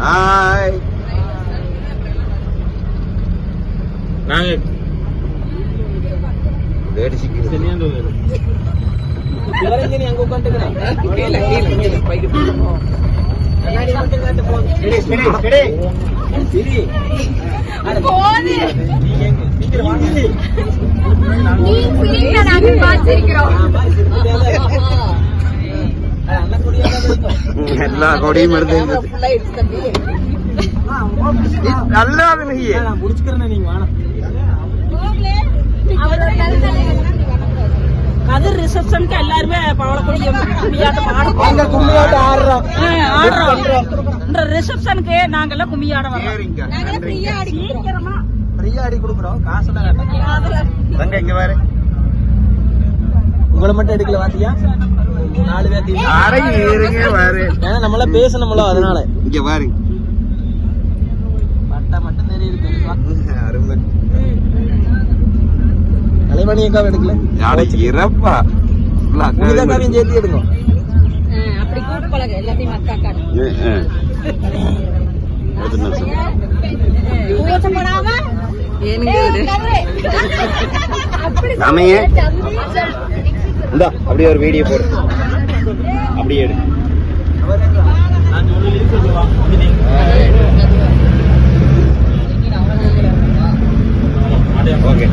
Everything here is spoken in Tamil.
ஹாய் நாங்க வேடி சிக்கிது இவரெங்க நீ அங்க உட்காந்துக்கிறேன் கீழே கீழே பைக்கு கண்ணாடி மட்டும் காட்டு போன் ஸ்டடி ஸ்டடி ஸ்டடி சரி போது. நீ எங்க? சீக்கிரம் வாங்க நீ சிரிக்க நாங்க எல்லா கொடியும் எடுத்து நல்லா அது ரிசப்ஷனுக்கு எல்லாருமே பவளக்கூடிய கும்மியாட்டம் ஆடுறோம். ஆடுறோம். இந்த ரிசப்ஷனுக்கு நாங்கெல்லாம் கும்மியாட வரோம் சீக்கிரமா. ஃப்ரீயா அடி கொடுக்குறோம். இங்க உங்களை மட்டும் எடுக்கல பாத்தியா நாலு பேர் தீ- அரை இருங்க பாரு ஏன்னா நம்மள பேசணும்ல அதனால. இங்க பாரு. பட்டா மட்டும் தெரியுது பெருசா. அருமை. கலைமணி அக்காவை எடுக்கல. யாரை இறப்பா? ஃபுல்லா புனித காவியம் சேர்த்து எடுங்க. அப்படி கூட்டு பழக எல்லாத்தையும் அக்கா அப்படியே ஒரு வீடியோ போடு. அப்படியே எடு ஓகே.